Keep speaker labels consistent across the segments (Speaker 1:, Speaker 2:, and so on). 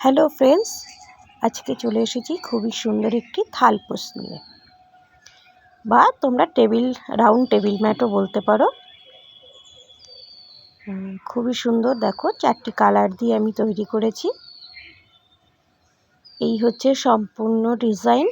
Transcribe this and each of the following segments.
Speaker 1: Hello friends, আজকে চলে এসেছি খুবই সুন্দর একটি থালপোস নিয়ে। বা তোমরা টেবিল, রাউন্ড টেবিল ম্যাটও বলতে পারো। খুবই সুন্দর, দেখো চারটি কালার দিয়ে আমি তৈরি করেছি। এই হচ্ছে সম্পূর্ণ ডিজাইন।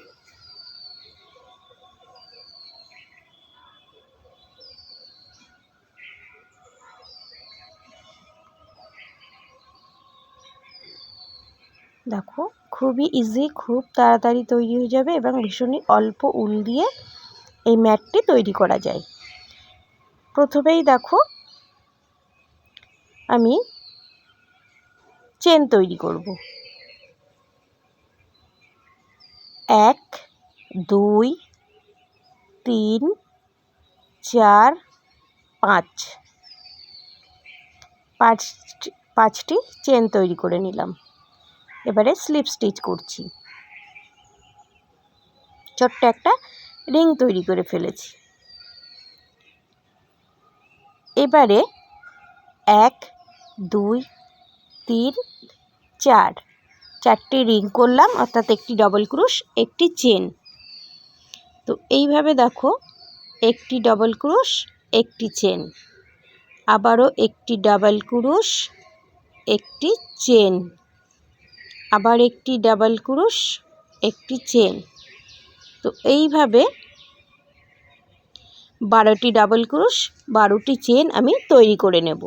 Speaker 1: দেখো, খুবই ইজি খুব তাড়াতাড়ি তৈরি হয়ে যাবে এবং ভীষণই অল্প উল দিয়ে এই ম্যাটটি তৈরি করা যায়। প্রথমেই দেখো, আমি চেন তৈরি করব। এক, দুই, তিন, চার, পাঁচ। পাঁচ পাঁচটি চেন তৈরি করে নিলাম। এবারে স্লিপ স্টিচ করছি। ছোট্ট একটা রিং তৈরি করে ফেলেছি। এবারে এক, দুই, তিন, চার। চারটি রিং করলাম, অর্থাৎ একটি ডবল ক্রুশ একটি চেন তো এইভাবে দেখো, একটি ডবল ক্রুশ একটি চেন আবারও একটি ডাবল ক্রুশ একটি চেন আবার একটি ডাবল ক্রুশ, একটি চেন। তো এইভাবে বারোটি ডাবল ক্রুশ, বারোটি চেন আমি তৈরি করে নেব।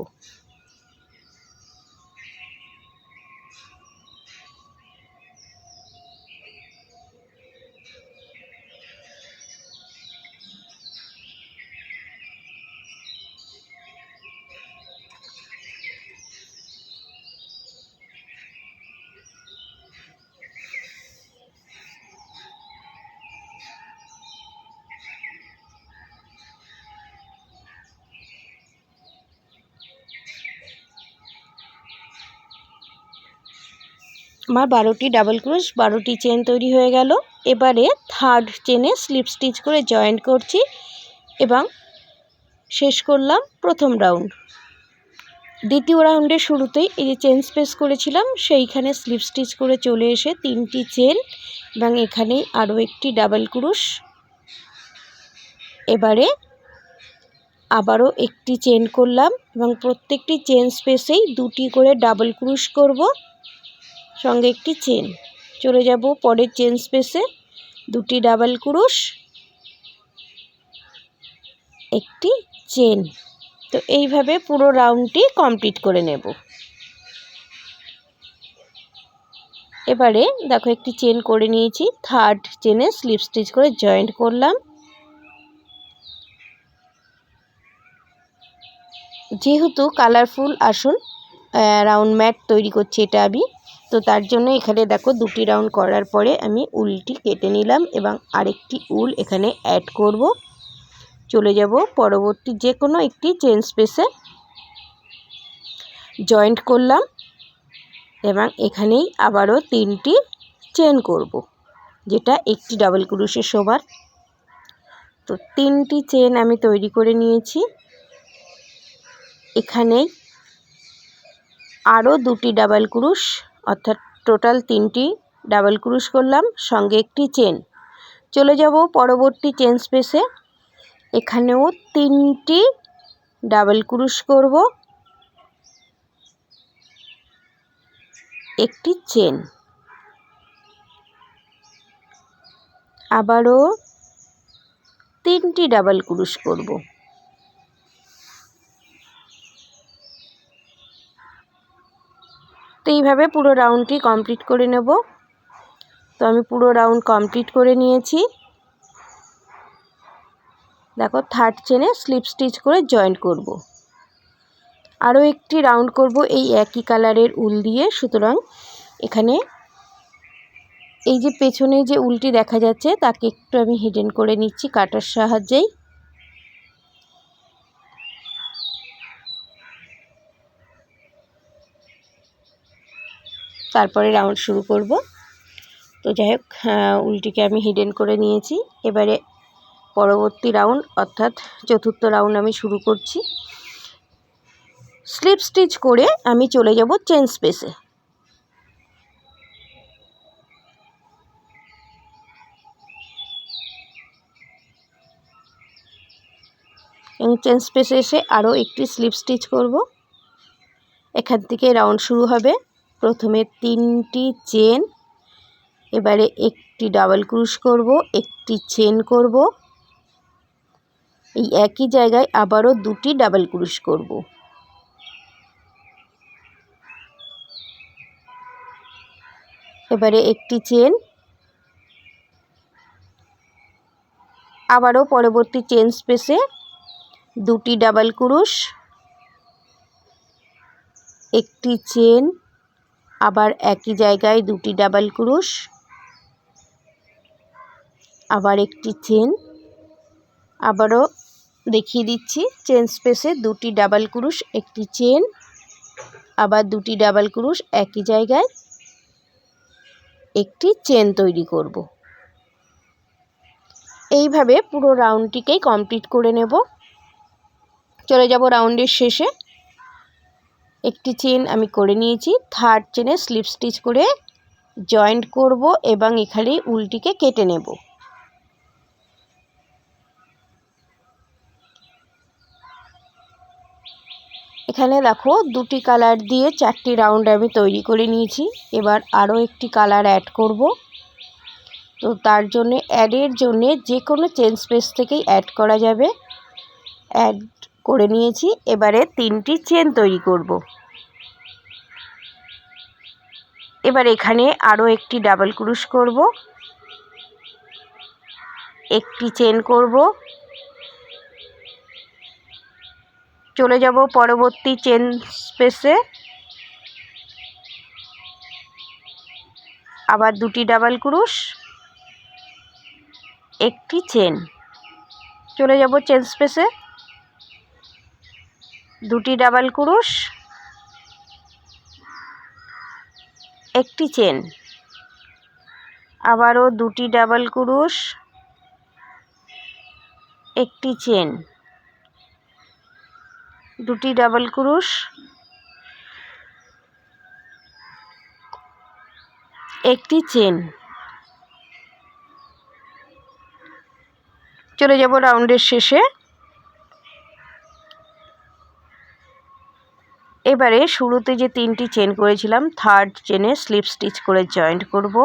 Speaker 1: আমার বারোটি ডাবল ক্রুশ বারোটি চেন তৈরি হয়ে গেল। এবারে থার্ড চেনে স্লিপ স্টিচ করে জয়েন্ট করছি এবং শেষ করলাম প্রথম রাউন্ড দ্বিতীয় রাউন্ডের শুরুতেই এই যে চেন স্পেস করেছিলাম, সেইখানে স্লিপ স্টিচ করে চলে এসে তিনটি চেন এবং এখানেই আরও একটি ডাবল ক্রুশ এবারে আবারও একটি চেন করলাম এবং প্রত্যেকটি চেন স্পেসেই দুটি করে ডাবল ক্রুশ করব। সঙ্গে একটি চেন চলে যাব পরের চেন স্পেসে দুটি ডাবল ক্রুশ একটি চেন তো এইভাবে পুরো রাউন্ডটি কমপ্লিট করে নেব। এবারে দেখো একটি চেন করে নিয়েছি। থার্ড চেনে স্লিপ স্টিচ করে জয়েন্ট করলাম। যেহেতু কালারফুল আসন রাউন্ড ম্যাট তৈরি করছি এটা আমি। তো তার জন্য এখানে দেখো দুটি রাউন্ড করার পরে আমি উলটি কেটে নিলাম এবং আরেকটি উল এখানে অ্যাড করব। চলে যাব পরবর্তী যে কোনো একটি চেন স্পেসে জয়েন্ট করলাম এবং এখানেই আবারও তিনটি চেন করব, যেটা একটি ডাবল ক্রুশের সবার তো তিনটি চেন আমি তৈরি করে নিয়েছি। এখানেই আরও দুটি ডাবল ক্রুশ, অর্থাৎ টোটাল তিনটি ডাবল ক্রুশ করলাম, সঙ্গে একটি চেন। চলে যাব পরবর্তী চেন স্পেসে। এখানেও তিনটি ডাবল ক্রুশ করব। একটি চেন। আবারও তিনটি ডাবল ক্রুশ করব। এইভাবে পুরো রাউন্ডটি কমপ্লিট করে নেব। তো আমি পুরো রাউন্ড কমপ্লিট করে নিয়েছি। দেখো থার্ড চেনে স্লিপ স্টিচ করে জয়েন্ট করব। আরও একটি রাউন্ড করব এই একই কালারের উল দিয়ে। সুতরাং এখানে এই যে পেছনে যে উলটি দেখা যাচ্ছে, তাকে একটু আমি হিডেন করে নিচ্ছি কাটার সাহায্যেই। তারপরে রাউন্ড শুরু করব। তো যাই হোক উল্টিকে আমি হিডেন করে নিয়েছি। এবারে পরবর্তী রাউন্ড অর্থাৎ চতুর্থ রাউন্ড আমি শুরু করছি। স্লিপ স্টিচ করে আমি চলে যাব চেন স্পেসে এবং চেন স্পেসে এসে আরও একটি স্লিপ স্টিচ করব। এখান থেকে রাউন্ড শুরু হবে। প্রথমে তিনটি চেন, এবারে একটি ডাবল ক্রুশ করব, একটি চেন করব। এই একই জায়গায় আবারও দুটি ডাবল ক্রুশ করব। এবারে একটি চেন। আবারও পরবর্তী চেন স্পেসে দুটি ডাবল ক্রুশ। একটি চেন। আবার একই জায়গায় দুটি ডাবল ক্রুশ, আবার একটি চেন আবারও দেখিয়ে দিচ্ছি চেন স্পেসে দুটি ডাবল ক্রুশ, একটি চেন আবার দুটি ডাবল ক্রুশ, একই জায়গায় একটি চেন তৈরি করব। এইভাবে পুরো রাউন্ডটিকেই কমপ্লিট করে নেব। চলে যাব রাউন্ডের শেষে। একটি চেন আমি করে নিয়েছি। থার্ড চেনে স্লিপ স্টিচ করে জয়েন্ট করব এবং এখানে উলটিকে কেটে নেব। এখানে দেখো দুটি কালার দিয়ে চারটি রাউন্ড আমি তৈরি করে নিয়েছি। এবার আরও একটি কালার অ্যাড করব। তো তার জন্যে, অ্যাডের জন্যে যে কোনো চেন স্পেস থেকেই অ্যাড করা যাবে। অ্যাড করে নিয়েছি, এবারে তিনটি চেন তৈরি করব। এবার এখানে আরও একটি ডাবল ক্রুশ করব। একটি চেন করব। চলে যাব পরবর্তী চেন স্পেসে আবার দুটি ডাবল ক্রুশ একটি চেন চলে যাব চেন স্পেসে দুটি ডাবল ক্রুশ, একটি চেন। আবারও দুটি ডাবল ক্রুশ, একটি চেন। দুটি ডাবল ক্রুশ, একটি চেন। চলে যাব রাউন্ডের শেষে। এবারে শুরুতে যে তিনটি চেন করেছিলাম থার্ড চেনে স্লিপ স্টিচ করে জয়েন্ট করব।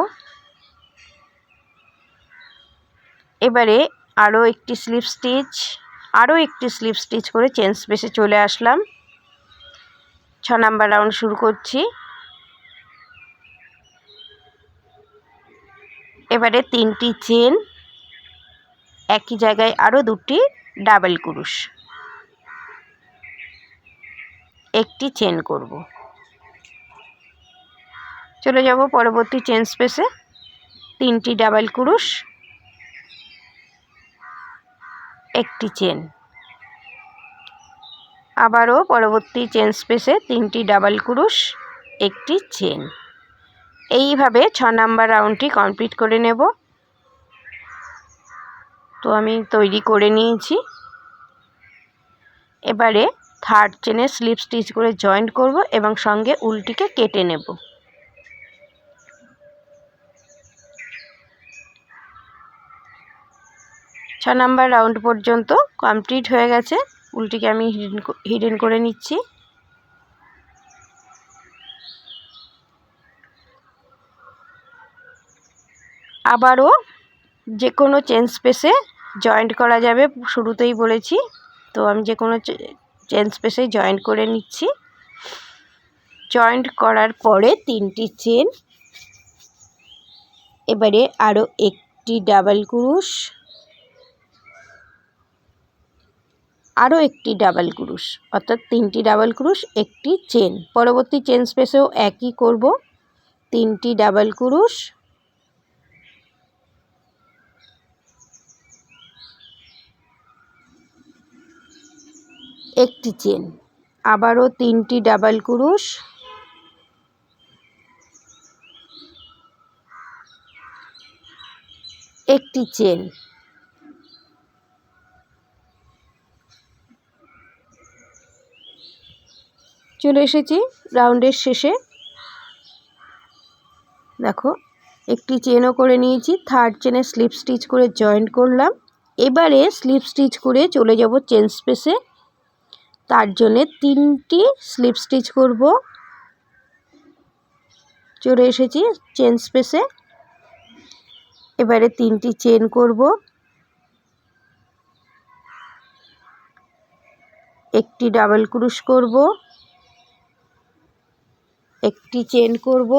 Speaker 1: এবারে আরও একটি স্লিপ স্টিচ আরও একটি স্লিপ স্টিচ করে চেন স্পেসে চলে আসলাম। ছ নাম্বার রাউন্ড শুরু করছি। এবারে তিনটি চেন একই জায়গায় আরও দুটি ডাবল ক্রুশ। একটি চেন করব। চলে যাব পরবর্তী চেন স্পেসে। তিনটি ডাবল ক্রুশ। একটি চেন। আবারও পরবর্তী চেন স্পেসে তিনটি ডাবল ক্রুশ, একটি চেন। এইভাবে ছ নাম্বার রাউন্ডটি কমপ্লিট করে নেব। তো আমি তৈরি করে নিয়েছি। এবারে থার্ড চেনে স্লিপ স্টিচ করে জয়েন্ট করব এবং সঙ্গে উলটিকে কেটে নেব। ছ নাম্বার রাউন্ড পর্যন্ত কমপ্লিট হয়ে গেছে। উলটিকে আমি হিডেন হিডেন করে নিচ্ছি। আবারও যে কোনো চেন স্পেসে জয়েন্ট করা যাবে, শুরুতেই বলেছি। তো আমি যে কোনো চেন স্পেসে জয়েন্ট করে নিচ্ছি। জয়েন্ট করার পরে তিনটি চেন, এবারে আরও একটি ডাবল ক্রুশ আরও একটি ডাবল ক্রুশ, অর্থাৎ তিনটি ডাবল ক্রুশ, একটি চেন। পরবর্তী চেন স্পেসেও একই করব। তিনটি ডাবল ক্রুশ একটি চেন। আবারও তিনটি ডাবল ক্রুশ। একটি চেন। চলে এসেছি রাউন্ডের শেষে। দেখো, একটি চেনও করে নিয়েছি। থার্ড চেনে স্লিপ স্টিচ করে জয়েন্ট করলাম। এবারে স্লিপ স্টিচ করে চলে যাব চেন স্পেসে। তার জন্যে তিনটি স্লিপ স্টিচ করব। চলে এসেছি চেন স্পেসে এবারে তিনটি চেন করব। একটি ডাবল ক্রুশ করব। একটি চেন করব।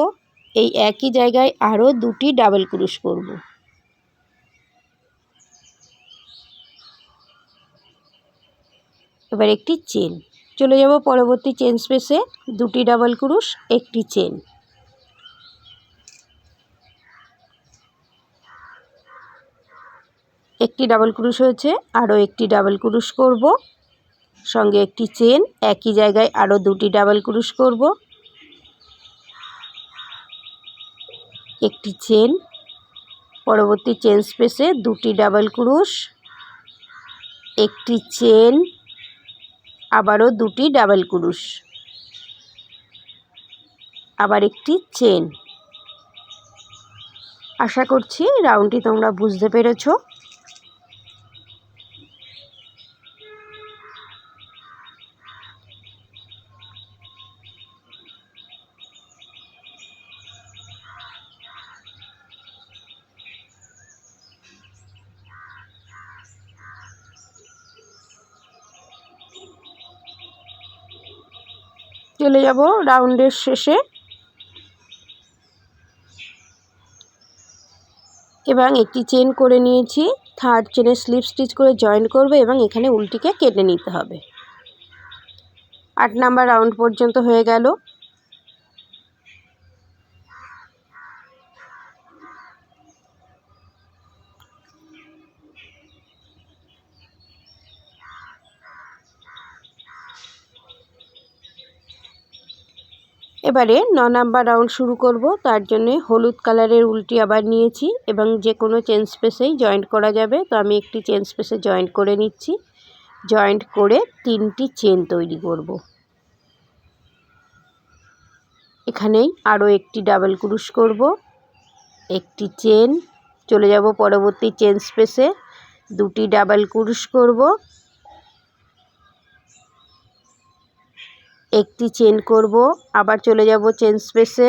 Speaker 1: এই একই জায়গায় আরও দুটি ডাবল ক্রুশ করব। এবার একটি চেন চলে যাব পরবর্তী চেন স্পেসে দুটি ডাবল ক্রুশ একটি চেন একটি ডাবল ক্রুশ হয়েছে, আরও একটি ডাবল ক্রুশ করব। সঙ্গে একটি চেন একই জায়গায় আরও দুটি ডাবল ক্রুশ করব। একটি চেন পরবর্তী চেন স্পেসে দুটি ডাবল ক্রুশ একটি চেন আবারও দুটি ডাবল কুরুশ। আবার একটি চেন। আশা করছি রাউন্ডটি তোমরা বুঝতে পেরেছ। চলে যাব রাউন্ডের শেষে। এবং একটি চেন করে নিয়েছি। থার্ড চেনে স্লিপ স্টিচ করে জয়েন করবে এবং এখানে উল্টিকে কেটে নিতে হবে। আট নাম্বার রাউন্ড পর্যন্ত হয়ে গেল। এবারে ন নাম্বার রাউন্ড শুরু করব, তার জন্যে হলুদ কালারের উল্টি আবার নিয়েছি এবং যে কোনো চেন স্পেসেই জয়েন্ট করা যাবে, তো আমি একটি চেন স্পেসে জয়েন্ট করে নিচ্ছি। জয়েন্ট করে তিনটি চেন তৈরি করব। এখানেই আরও একটি ডাবল ক্রুশ করব। একটি চেন, চলে যাব পরবর্তী চেন স্পেসে, দুটি ডাবল ক্রুশ করব। একটি চেন করব। আবার চলে যাব চেন স্পেসে।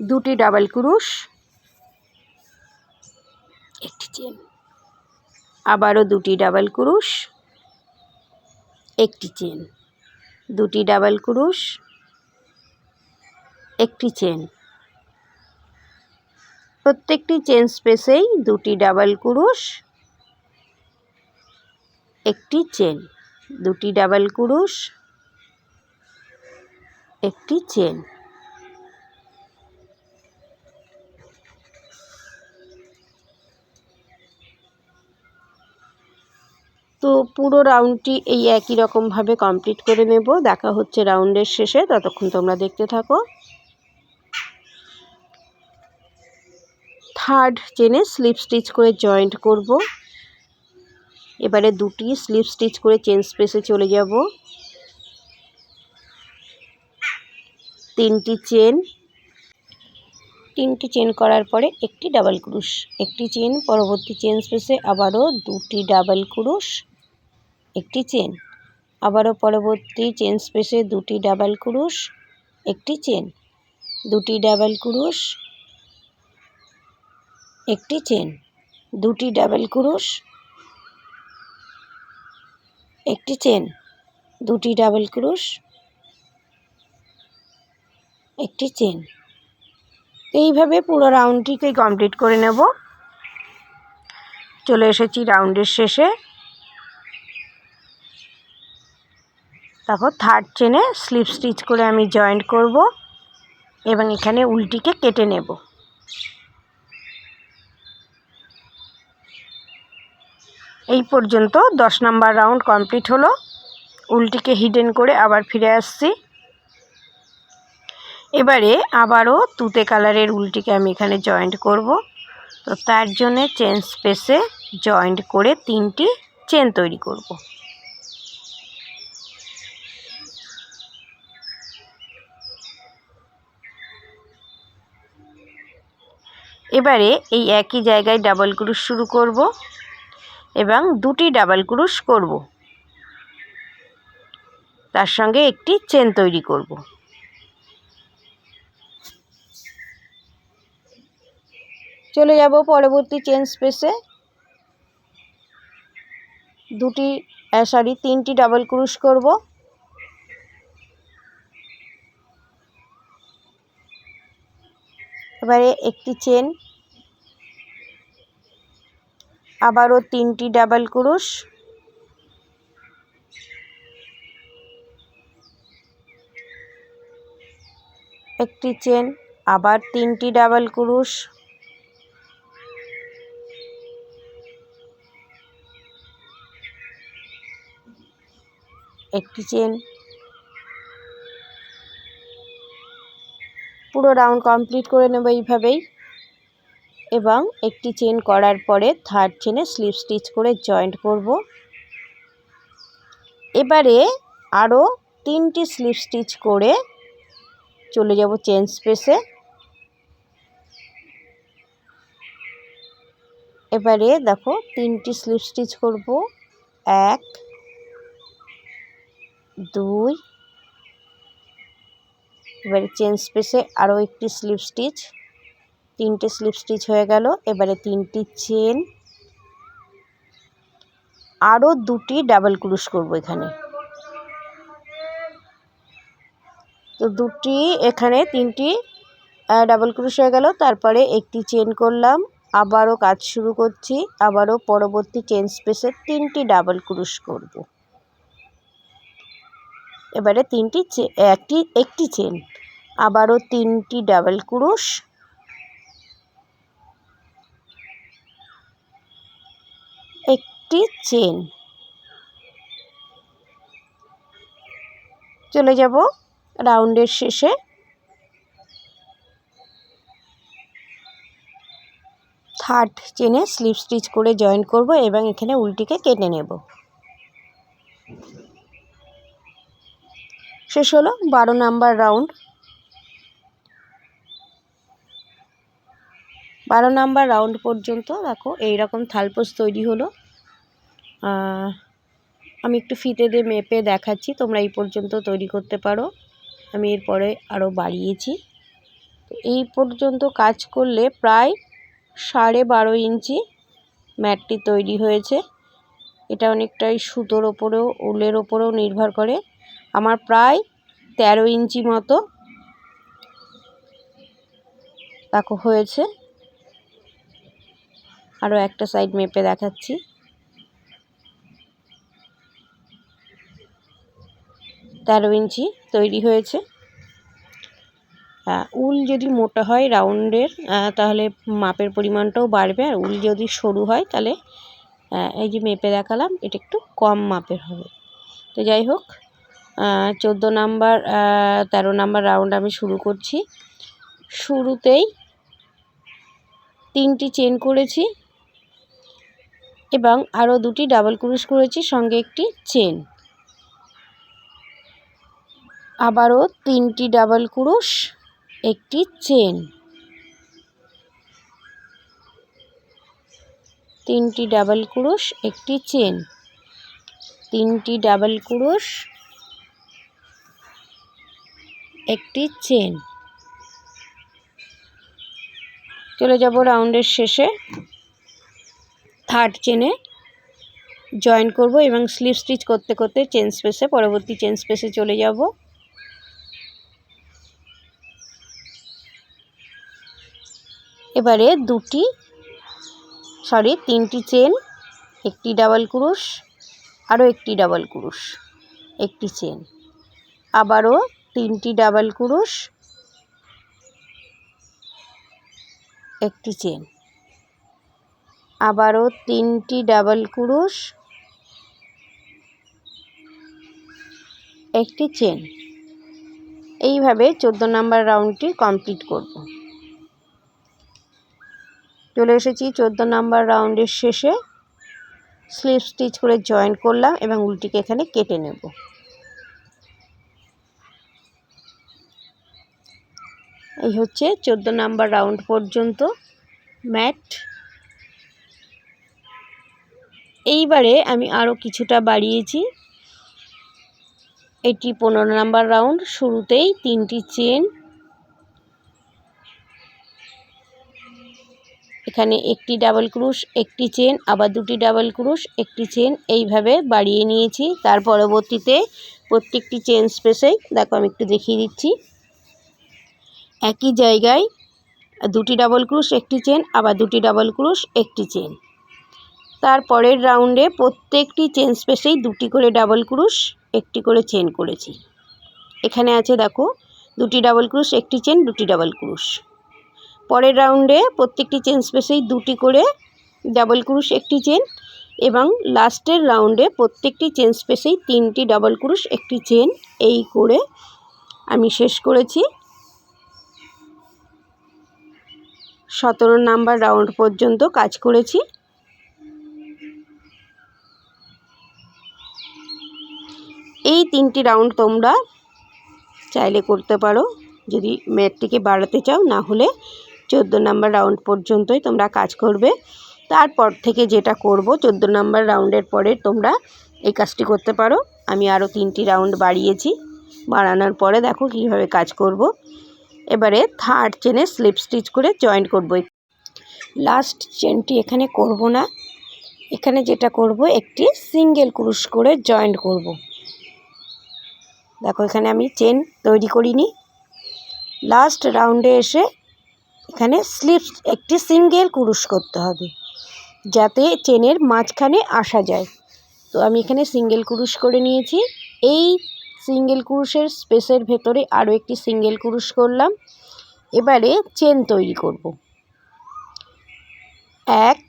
Speaker 1: দুটি ডাবল ক্রুশ। একটি চেন। আবারও দুটি ডাবল ক্রুশ। একটি চেন। দুটি ডাবল ক্রুশ। একটি চেন। প্রত্যেকটি চেন স্পেসেই দুটি ডাবল কুরুশ, একটি চেন, দুটি ডাবল কুরুশ, একটি চেন। তো পুরো রাউন্ডটি এই একই রকমভাবে কমপ্লিট করে নেব। দেখা হচ্ছে রাউন্ডের শেষে। ততক্ষণ তোমরা দেখতে থাকো। থার্ড চেনে স্লিপ স্টিচ করে জয়েন্ট করব। এবারে দুটি স্লিপ স্টিচ করে চেন স্পেসে চলে যাব। তিনটি চেন। তিনটি চেন করার পরে একটি ডাবল ক্রুশ, একটি চেন, পরবর্তী চেন স্পেসে আবারও দুটি ডাবল ক্রুশ, একটি চেন, আবারও পরবর্তী চেন স্পেসে দুটি ডাবল ক্রুশ, একটি চেন, দুটি ডাবল ক্রুশ একটি চেন, দুটি ডাবল ক্রুশ, একটি চেন, দুটি ডাবল ক্রুশ, একটি চেন। এইভাবে পুরো রাউন্ডটিকে কমপ্লিট করে নেব। চলে এসেছি রাউন্ডের শেষে। তারপর থার্ড চেনে স্লিপ স্টিচ করে আমি জয়েন্ট করব এবং এখানে উল্টিকে কেটে নেব। এই পর্যন্ত দশ নাম্বার রাউন্ড কমপ্লিট হলো। উল্টিকে হিডেন করে আবার ফিরে আসছি। এবারে আবারও তুতে কালারের উল্টিকে আমি এখানে জয়েন্ট করব। তো তার জন্যে চেন স্পেসে জয়েন্ট করে তিনটি চেন তৈরি করব। এবারে এই একই জায়গায় ডাবল ক্রুশ শুরু করব। এবং দুটি ডাবল ক্রুশ করব। তার সঙ্গে একটি চেন তৈরি করব। চলে যাব পরবর্তী চেন স্পেসে দুটি সরি তিনটি ডাবল ক্রুশ করব। এবারে একটি চেন আবারও তিনটি ডাবল ক্রুশ। একটি চেন, আবার তিনটি ডাবল ক্রুশ। একটি চেন। পুরো রাউন্ড কমপ্লিট করে নেব এইভাবেই। এবং একটি চেন করার পরে থার্ড চেনে স্লিপ স্টিচ করে জয়েন্ট করব। এবারে আরও তিনটি স্লিপ স্টিচ করে চলে যাব চেন স্পেসে। এবারে দেখো তিনটি স্লিপ স্টিচ করব। এক, দুই, এবারে চেন স্পেসে আরও একটি স্লিপ স্টিচ। তিনটে স্লিপ স্টিচ হয়ে গেল। এবারে তিনটি চেন আরও দুটি ডাবল ক্রুশ করব এখানে। তো দুটি, এখানে তিনটি ডাবল ক্রুশ হয়ে গেল। তারপরে একটি চেন করলাম। আবারও কাজ শুরু করছি। আবারও পরবর্তী চেন স্পেসে তিনটি ডাবল ক্রুশ করব। এবারে তিনটি, একটি একটি চেন আবারও তিনটি ডাবল ক্রুশ একটি চেন চলে যাব রাউন্ডের শেষে। থার্ড চেনে স্লিপ স্টিচ করে জয়েন করব এবং এখানে উল্টিকে কেটে নেব। শেষ হলো বারো নাম্বার রাউন্ড। বারো নাম্বার রাউন্ড পর্যন্ত, দেখো, এইরকম থালপোস তৈরি হলো। আমি একটু ফিতে দিয়ে মেপে দেখাচ্ছি, তোমরা এই পর্যন্ত তৈরি করতে পারো। আমি এরপরে আরও বাড়িয়েছি। এই পর্যন্ত কাজ করলে প্রায় সাড়ে বারো ইঞ্চি ম্যাটটি তৈরি হয়েছে। এটা অনেকটাই সুতোর ওপরেও, উলের ওপরেও নির্ভর করে। আমার প্রায় তেরো ইঞ্চি মতো, দেখো, হয়েছে। আরও একটা সাইড মেপে দেখাচ্ছি। তেরো ইঞ্চি তৈরি হয়েছে। উল যদি মোটা হয় রাউন্ডের তাহলে মাপের পরিমাণটাও বাড়বে। আর উল যদি সরু হয়, তাহলে এই যে মেপে দেখালাম, এটা একটু কম মাপের হবে। তো যাই হোক চোদ্দ নাম্বার তেরো নাম্বার রাউন্ড আমি শুরু করছি। শুরুতেই তিনটি চেন করেছি। এবং আরও দুটি ডাবল ক্রুশ করেছি, সঙ্গে একটি চেন। আবারও তিনটি ডাবল ক্রুশ, একটি চেন। তিনটি ডাবল ক্রুশ, একটি চেন। তিনটি ডাবল ক্রুশ, একটি চেন। চলে যাব রাউন্ডের শেষে। থার্ড চেনে জয়েন করব এবং স্লিপ স্টিচ করতে করতে চেন স্পেসে, পরবর্তী চেন স্পেসে চলে যাব। এবারে দুটি সরি তিনটি চেন, একটি ডাবল ক্রুশ, আরও একটি ডাবল ক্রুশ, একটি চেন। আবারও তিনটি ডাবল ক্রুশ, একটি চেন। আবারও তিনটি ডাবল ক্রুশ, একটি চেন। এইভাবে চোদ্দ নাম্বার রাউন্ডটি কমপ্লিট করব। চলে এসেছি চোদ্দ নাম্বার রাউন্ডের শেষে। স্লিপ স্টিচ করে জয়েন করলাম এবং উল্টিকে এখানে কেটে নেব। এই হচ্ছে চোদ্দ নাম্বার রাউন্ড পর্যন্ত ম্যাট। এইবারে আমি আরও কিছুটা বাড়িয়েছি। এটি পনেরো নাম্বার রাউন্ড, শুরুতেই তিনটি চেন। এখানে একটি ডাবল ক্রুশ, একটি চেন, আবার দুটি ডাবল ক্রুশ, একটি চেন, এইভাবে বাড়িয়ে নিয়েছি। তার পরবর্তীতে প্রত্যেকটি চেন স্পেসেই দেখো আমি একটু দেখিয়ে দিচ্ছি। একই জায়গায় দুটি ডাবল ক্রুশ, একটি চেন, আবার দুটি ডাবল ক্রুশ, একটি চেন। তার পরের রাউন্ডে প্রত্যেকটি চেন স্পেসেই দুটি করে ডাবল ক্রুশ, একটি করে চেন করেছি। এখানে আছে দেখো, দুটি ডাবল ক্রুশ, একটি চেন, দুটি ডাবল ক্রুশ। পরের রাউন্ডে প্রত্যেকটি চেন স্পেসেই দুটি করে ডাবল ক্রুশ, একটি চেন এবং লাস্টের রাউন্ডে প্রত্যেকটি চেন স্পেসেই তিনটি ডাবল ক্রুশ, একটি চেন এই করে আমি শেষ করেছি। সতেরো নাম্বার রাউন্ড পর্যন্ত কাজ করেছি। এই তিনটি রাউন্ড তোমরা চাইলে করতে পারো। যদি ম্যাটটিকে বাড়াতে চাও, না হলে চোদ্দ নাম্বার রাউন্ড পর্যন্তই তোমরা কাজ করবে। তারপর থেকে যেটা করব, চোদ্দ নাম্বার রাউন্ডের পরে তোমরা এই কাজটি করতে পারো। আমি আরও তিনটি রাউন্ড বাড়িয়েছি। বাড়ানোর পরে দেখো কীভাবে কাজ করব। এবারে থার্ড চেনে স্লিপ স্টিচ করে জয়েন্ট করব। লাস্ট চেনটি এখানে করব না। এখানে যেটা করব, একটি সিঙ্গেল ক্রুশ করে জয়েন্ট করব। দেখো, এখানে আমি চেন তৈরি করিনি। লাস্ট রাউন্ডে এসে এখানে স্লিপ একটি সিঙ্গেল কুরুশ করতে হবে, যাতে চেনের মাঝখানে আসা যায়। তো আমি এখানে সিঙ্গেল কুরুশ করে নিয়েছি। এই সিঙ্গেল কুরুশের স্পেসের ভেতরে আরও একটি সিঙ্গেল কুরুশ করলাম। এবারে চেন তৈরি করব। এক,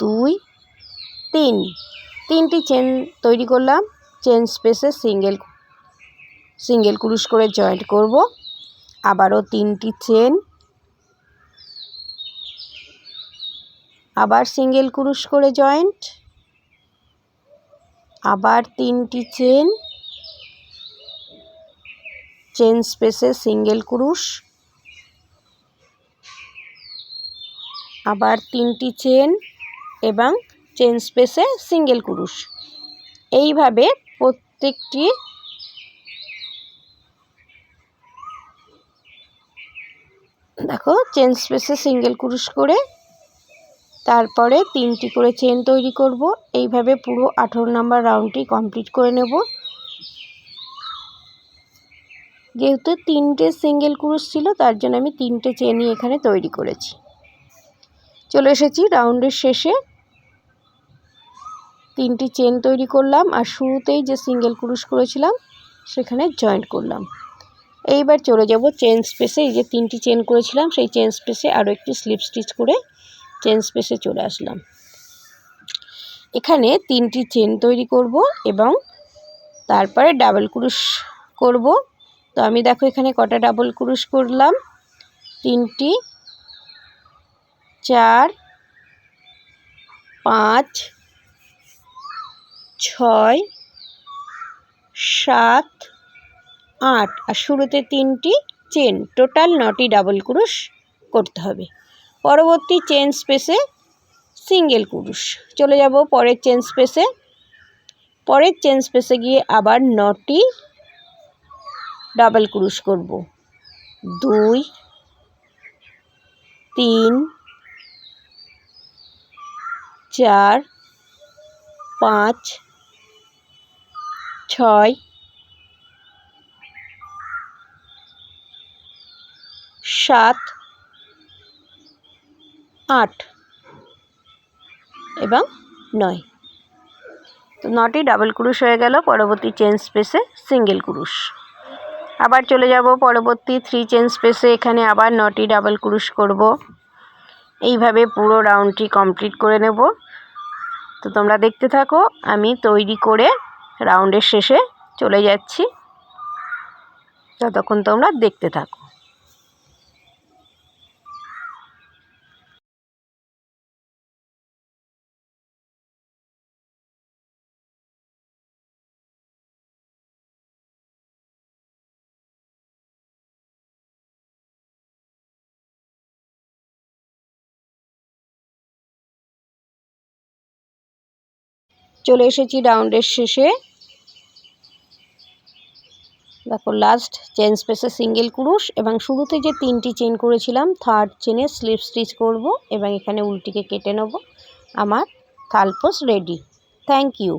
Speaker 1: দুই, তিন। তিনটি চেন তৈরি করলাম। চেন স্পেসে সিঙ্গেল সিঙ্গেল কুরুশ করে জয়েন্ট করব। আবারও তিনটি চেন। আবার সিঙ্গেল কুরুশ করে জয়েন্ট। আবার তিনটি চেন। চেন স্পেসে সিঙ্গেল কুরুশ। আবার তিনটি চেন এবং চেন স্পেসে সিঙ্গেল কুরুশ। এইভাবে প্রত্যেকটি দেখো চেন স্পেসে সিঙ্গেল কুরুশ করে তারপরে তিনটি করে চেন তৈরি করব। এইভাবে পুরো আঠেরো নাম্বার রাউন্ডটি কমপ্লিট করে নেব। যেহেতু তিনটে সিঙ্গেল ক্রুশ ছিল, তার জন্য আমি তিনটে চেনই এখানে তৈরি করেছি। চলে এসেছি রাউন্ডের শেষে। তিনটি চেন তৈরি করলাম আর শুরুতেই যে সিঙ্গেল ক্রুশ করেছিলাম, সেখানে জয়েন্ট করলাম। এইবার চলে যাব চেন স্পেসে এই যে তিনটি চেন করেছিলাম, সেই চেন স্পেসে আরও একটি স্লিপ স্টিচ করে চেন স্পেসে চলে আসলাম। এখানে তিনটি চেন তৈরি করব এবং তারপরে ডাবল ক্রুশ করব। তো আমি দেখো এখানে কটা ডাবল ক্রুশ করলাম। তিনটি, চার, পাঁচ, ছয়, সাত আট, আর শুরুতে তিনটি চেন টোটাল নটি ডাবল ক্রুশ করতে হবে। পরবর্তী চেন স্পেসে সিঙ্গেল কুরুশ। চলে যাব পরের চেন স্পেসে পরের চেন স্পেসে গিয়ে আবার নটি ডাবল ক্রুশ করব। দুই, তিন, চার, পাঁচ, ছয় সাত, আট এবং নয়। তো নটি ডাবল ক্রুশ হয়ে গেল, পরবর্তী চেন স্পেসে সিঙ্গেল ক্রুশ। আবার চলে যাব পরবর্তী থ্রি চেন স্পেসে এখানে আবার নটি ডাবল ক্রুশ করব। এইভাবে পুরো রাউন্ডটি কমপ্লিট করে নেব। তো তোমরা দেখতে থাকো, আমি তৈরি করে রাউন্ডের শেষে চলে যাচ্ছি। ততক্ষণ তোমরা দেখতে থাকো। চলে এসেছি রাউন্ডের শেষে। দেখো লাস্ট চেন স্পেসে সিঙ্গেল কুরুশ এবং শুরুতে যে তিনটি চেন করেছিলাম থার্ড চেনে স্লিপ স্টিচ করব এবং এখানে উল্টিকে কেটে নেব। আমার থালপোস রেডি থ্যাংক ইউ